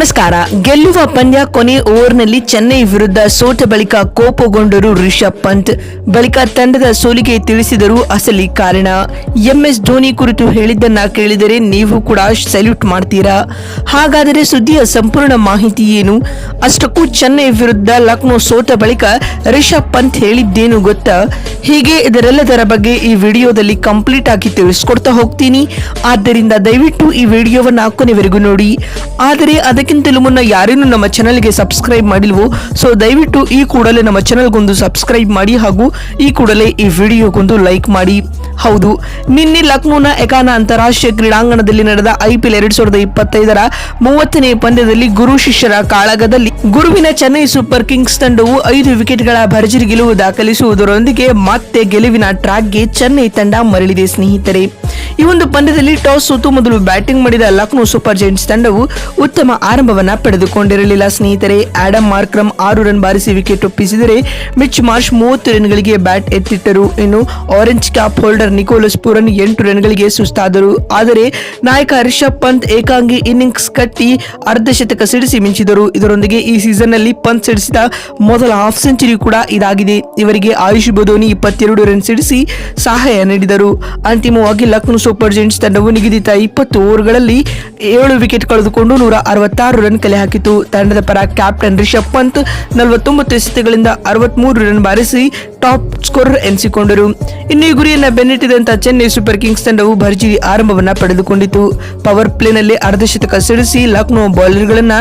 ನಮಸ್ಕಾರ. ಗೆಲ್ಲುವ ಪಂದ್ಯ ಕೊನೆ ಓವರ್ನಲ್ಲಿ ಚೆನ್ನೈ ವಿರುದ್ಧ ಸೋತ ಬಳಿಕ ಕೋಪಗೊಂಡರು ರಿಷಬ್ ಪಂತ್. ಬಳಿಕ ತಂಡದ ಸೋಲಿಗೆ ತಿಳಿಸಿದರು ಅಸಲಿ ಕಾರಣ. ಎಂಎಸ್ ಧೋನಿ ಕುರಿತು ಹೇಳಿದ್ದನ್ನ ಕೇಳಿದರೆ ನೀವು ಕೂಡ ಸಲ್ಯೂಟ್ ಮಾಡ್ತೀರಾ? ಹಾಗಾದರೆ ಸುದ್ದಿಯ ಸಂಪೂರ್ಣ ಮಾಹಿತಿ ಏನು? ಅಷ್ಟಕ್ಕೂ ಚೆನ್ನೈ ವಿರುದ್ಧ ಲಕ್ನೋ ಸೋತ ಬಳಿಕ ರಿಷಬ್ ಪಂತ್ ಹೇಳಿದ್ದೇನು ಗೊತ್ತಾ? ಹೀಗೆ ಇದರೆಲ್ಲದರ ಬಗ್ಗೆ ಈ ವಿಡಿಯೋದಲ್ಲಿ ಕಂಪ್ಲೀಟ್ ಆಗಿ ತಿಳಿಸ್ಕೊಡ್ತಾ ಹೋಗ್ತೀನಿ. ಆದ್ದರಿಂದ ದಯವಿಟ್ಟು ಈ ವಿಡಿಯೋವನ್ನು ಕೊನೆವರೆಗೂ ನೋಡಿ. ಆದರೆ ಅದಕ್ಕಿಂತಲೂ ಮುನ್ನ ಯಾರೇನು ನಮ್ಮ ಚಾನಲ್ಗೆ ಸಬ್ಸ್ಕ್ರೈಬ್ ಮಾಡಿಲ್ವೋ ಸೊ ದಯವಿಟ್ಟು ಈ ಕೂಡಲೇ ನಮ್ಮ ಚಾನಲ್ಗೊಂದು ಸಬ್ಸ್ಕ್ರೈಬ್ ಮಾಡಿ ಹಾಗೂ ಈ ಕೂಡಲೇ ಈ ವಿಡಿಯೋಗೊಂದು ಲೈಕ್ ಮಾಡಿ. ಹೌದು, ನಿನ್ನೆ ಲಕ್ನೋನ ಎಕಾನ ಅಂತಾರಾಷ್ಟ್ರೀಯ ಕ್ರೀಡಾಂಗಣದಲ್ಲಿ ನಡೆದ ಐಪಿಎಲ್ ಎರಡ್ ಸಾವಿರದ ಇಪ್ಪತ್ತೈದರ ಮೂವತ್ತನೇ ಪಂದ್ಯದಲ್ಲಿ ಗುರು ಶಿಷ್ಯರ ಕಾಳಗದಲ್ಲಿ ಗುರುವಿನ ಚೆನ್ನೈ ಸೂಪರ್ ಕಿಂಗ್ಸ್ ತಂಡವು ಐದು ವಿಕೆಟ್ಗಳ ಭರ್ಜರಿ ಗೆಲುವು ದಾಖಲಿಸುವುದರೊಂದಿಗೆ ಮತ್ತೆ ಗೆಲುವಿನ ಟ್ರ್ಯಾಕ್ಗೆ ಚೆನ್ನೈ ತಂಡ ಮರಳಿದೆ, ಸ್ನೇಹಿತರೆ. ಈ ಒಂದು ಪಂದ್ಯದಲ್ಲಿ ಟಾಸ್ ಸೋತು ಮೊದಲು ಬ್ಯಾಟಿಂಗ್ ಮಾಡಿದ ಲಕ್ನೋ ಸೂಪರ್ ಜೈಂಟ್ಸ್ ತಂಡವು ಉತ್ತಮ ಆರಂಭವನ್ನ ಪಡೆದುಕೊಂಡಿರಲಿಲ್ಲ. ಸ್ನೇಹಿತರೆ ಆಡಮ್ ಮಾರ್ಕ್ರಮ್ ಆರು ರನ್ ಬಾರಿಸಿ ವಿಕೆಟ್ ಒಪ್ಪಿಸಿದರೆ ಮಿಚ್ ಮಾರ್ಷ್ ಮೂವತ್ತು ರನ್ಗಳಿಗೆ ಬ್ಯಾಟ್ ಎತ್ತಿಟ್ಟರು. ಇನ್ನು orange cap holder Nicholas Pooran ಎಂಟು ರನ್ಗಳಿಗೆ ಸುಸ್ತಾದರು. ಆದರೆ ನಾಯಕ ರಿಷಬ್ ಪಂತ್ ಏಕಾಂಗಿ ಇನ್ನಿಂಗ್ಸ್ ಕಟ್ಟಿ ಅರ್ಧ ಶತಕ ಸಿಡಿಸಿ ಮಿಂಚಿದರು. ಇದರೊಂದಿಗೆ ಈ ಸೀಸನ್ನಲ್ಲಿ ಪಂತ್ ಸಿಡಿಸಿದ ಮೊದಲ ಹಾಫ್ ಸೆಂಚುರಿ ಕೂಡ ಇದಾಗಿದೆ. ಇವರಿಗೆ ಆಯುಷ್ ಬದೋನಿ ಇಪ್ಪತ್ತೆರಡು ರನ್ ಸಿಡಿಸಿ ಸಹಾಯ ನೀಡಿದರು. ಅಂತಿಮವಾಗಿ ಲಕ್ನೋ ಸೂಪರ್ ಜೈಂಟ್ಸ್ ತಂಡವು ನಿಗದಿತ ಇಪ್ಪತ್ತು ಓವರ್ಗಳಲ್ಲಿ ಏಳು ವಿಕೆಟ್ ಕಳೆದುಕೊಂಡು ನೂರ ಅರವತ್ತಾರು ರನ್ ಕಲೆ ಹಾಕಿತು ತಂಡದ ಪರ ಕ್ಯಾಪ್ಟನ್ ರಿಷಬ್ ಪಂತ್ ನಲವತ್ತೊಂಬತ್ತು ಎಸೆತಗಳಿಂದ ಅರವತ್ಮೂರು ರನ್ ಬಾರಿಸಿ ಟಾಪ್ ಸ್ಕೋರರ್ ಎನಿಸಿಕೊಂಡರು. ಇನ್ನು ಈ ಗುರಿಯನ್ನ ಬೆನ್ನಟ್ಟಿದಂತ ಚೆನ್ನೈ ಸೂಪರ್ ಕಿಂಗ್ಸ್ ತಂಡವು ಭರ್ಜರಿ ಆರಂಭವನ್ನ ಪಡೆದುಕೊಂಡಿತು ಪವರ್ ಪ್ಲೇನಲ್ಲಿ ಅರ್ಧಶತಕ ಸಿಡಿಸಿ ಲಕ್ನೋ ಬೌಲರ್ಗಳನ್ನ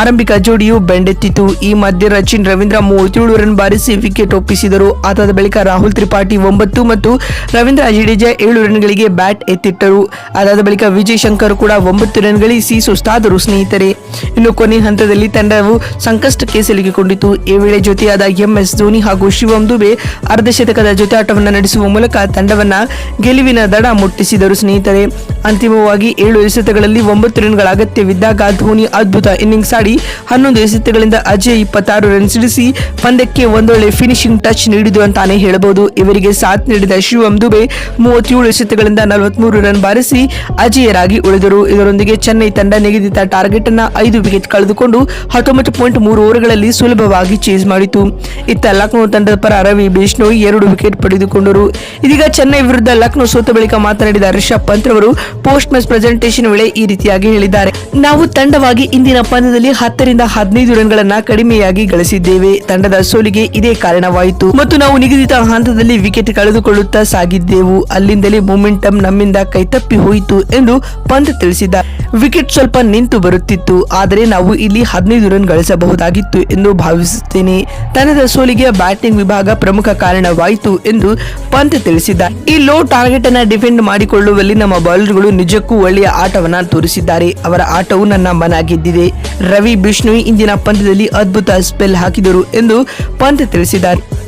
ಆರಂಭಿಕ ಜೋಡಿಯು ಬೆಂಡೆತ್ತಿತು ಈ ಮಧ್ಯೆ ರಚಿನ್ ರವೀಂದ್ರ ಮೂವತ್ತೇಳು ರನ್ ಬಾರಿಸಿ ವಿಕೆಟ್ ಒಪ್ಪಿಸಿದರು. ಆತದ ಬಳಿಕ ರಾಹುಲ್ ತ್ರಿಪಾಠಿ ಒಂಬತ್ತು ಮತ್ತು ರವೀಂದ್ರ ಜಡೇಜಾ ಏಳು ರನ್ಗಳಿಗೆ ಬ್ಯಾಟ್ ಎತ್ತಿಟ್ಟರು. ಅದಾದ ಬಳಿಕ ವಿಜಯ್ ಶಂಕರ್ ಕೂಡ ಒಂಬತ್ತು ರನ್ ಗಳಿಸಿ ಸುಸ್ತಾದರು ಸ್ನೇಹಿತರೆ. ಇನ್ನು ಕೊನೆ ಹಂತದಲ್ಲಿ ತಂಡವು ಸಂಕಷ್ಟಕ್ಕೆ ಸಿಲುಕಿಕೊಂಡಿತು ಈ ವೇಳೆ ಜೊತೆಯಾದ ಎಂಎಸ್ ಧೋನಿ ಹಾಗೂ ಶಿವಂ ದುಬೆ ಅರ್ಧಶತಕದ ಜೊತೆಯಾಟವನ್ನು ನಡೆಸುವ ಮೂಲಕ ತಂಡವನ್ನ ಗೆಲುವಿನ ದಡ ಮುಟ್ಟಿಸಿದರು. ಸ್ನೇಹಿತರೆ, ಅಂತಿಮವಾಗಿ ಏಳು ಎಸೆತಗಳಲ್ಲಿ ಒಂಬತ್ತು ರನ್ಗಳ ಅಗತ್ಯವಿದ್ದಾಗ ಧೋನಿ ಅದ್ಭುತ ಇನ್ನಿಂಗ್ಸ್ ಆಡಿ ಹನ್ನೊಂದು ಎಸೆತಗಳಿಂದ ಅಜಯ್ ಇಪ್ಪತ್ತಾರು ರನ್ ಸಿಡಿಸಿ ಪಂದ್ಯಕ್ಕೆ ಒಂದೊಳ್ಳೆ ಫಿನಿಶಿಂಗ್ ಟಚ್ ನೀಡಿದು ಅಂತಾನೆ ಹೇಳಬಹುದು ಇವರಿಗೆ ಸಾಥ್ ನೀಡಿದ ಶಿವಂ ದುಬೆ ಮೂವತ್ತೇಳು ಎಸೆತಗಳಿಂದ ನಲವತ್ಮೂರು ರನ್ ಬಾರಿಸಿ ಅಜೇಯರಾಗಿ ಉಳಿದರು. ಇದರೊಂದಿಗೆ ಚೆನ್ನೈ ತಂಡ ನಿಗದಿತ ಟಾರ್ಗೆಟ್ ಅನ್ನ ಐದು ವಿಕೆಟ್ ಕಳೆದುಕೊಂಡು ಹತ್ತೊಂಬತ್ತು ಪಾಯಿಂಟ್ ಮೂರು ಓವರ್ಗಳಲ್ಲಿ ಸುಲಭವಾಗಿ ಚೇಸ್ ಮಾಡಿತು. ಇತ್ತ ಲಕ್ನೋ ತಂಡದ ಪರ ರವಿ ಬಿಷ್ಣೋಯ್ ಎರಡು ವಿಕೆಟ್ ಪಡೆದುಕೊಂಡರು. ಇದೀಗ ಚೆನ್ನೈ ವಿರುದ್ಧ ಲಕ್ನೋ ಸೋತ ಬಳಿಕ ಮಾತನಾಡಿದ ರಿಷಬ್ ಪಂತ್ ಅವರು ಪೋಸ್ಟ್ ಮ್ಯಾಚ್ ಪ್ರೆಸೆಂಟೇಷನ್ ವೇಳೆ ಈ ರೀತಿಯಾಗಿ ಹೇಳಿದ್ದಾರೆ. ನಾವು ತಂಡವಾಗಿ ಇಂದಿನ ಪಂದ್ಯದಲ್ಲಿ ಹತ್ತರಿಂದ ಹದಿನೈದು ರನ್ಗಳನ್ನ ಕಡಿಮೆಯಾಗಿ ಗಳಿಸಿದ್ದೇವೆ. ತಂಡದ ಸೋಲಿಗೆ ಇದೇ ಕಾರಣವಾಯಿತು. ಮತ್ತು ನಾವು ನಿಗದಿತ ಹಂತದಲ್ಲಿ ವಿಕೆಟ್ ಕಳೆದುಕೊಳ್ಳುತ್ತಾ ಸಾಗಿದ್ದೆವು. ಅಲ್ಲಿಂದಲೇ ಮೊಮೆಂಟಮ್ ನಮ್ಮಿಂದ ಕೈತಪ್ಪಿ ಹೋಯಿತು ಎಂದು ಪಂತ್ ತಿಳಿಸಿದ್ದಾರೆ ವಿಕೆಟ್ ಸ್ವಲ್ಪ ನಿಂತು ಬರುತ್ತಿತ್ತು. ಆದರೆ ನಾವು ಇಲ್ಲಿ ಹದಿನೈದು ರನ್ ಗಳಿಸಬಹುದಾಗಿತ್ತು ಎಂದು ಭಾವಿಸುತ್ತೇನೆ. ತಂಡದ ಸೋಲಿಗೆ ಬ್ಯಾಟಿಂಗ್ ವಿಭಾಗ ಪ್ರಮುಖ ಕಾರಣವಾಯಿತು ಎಂದು ಪಂತ್ ತಿಳಿಸಿದ್ದಾರೆ. ಈ ಲೋ ಟಾರ್ಗೆಟ್ ಅನ್ನ ಡಿಫೆಂಡ್ ಮಾಡಿಕೊಳ್ಳುವಲ್ಲಿ ನಮ್ಮ ಬೌಲರ್ಗಳು ನಿಜಕ್ಕೂ ಒಳ್ಳೆಯ ಆಟವನ್ನ ತೋರಿಸಿದ್ದಾರೆ. ಅವರ ಆಟವು ನನ್ನ ಮನ ಗೆದ್ದಿದೆ ರವಿ ಬಿಷ್ಣು ಇಂದಿನ ಪಂದ್ಯದಲ್ಲಿ ಅದ್ಭುತ ಸ್ಪೆಲ್ ಹಾಕಿದರು ಎಂದು ಪಂತ್ ತಿಳಿಸಿದ್ದಾರೆ.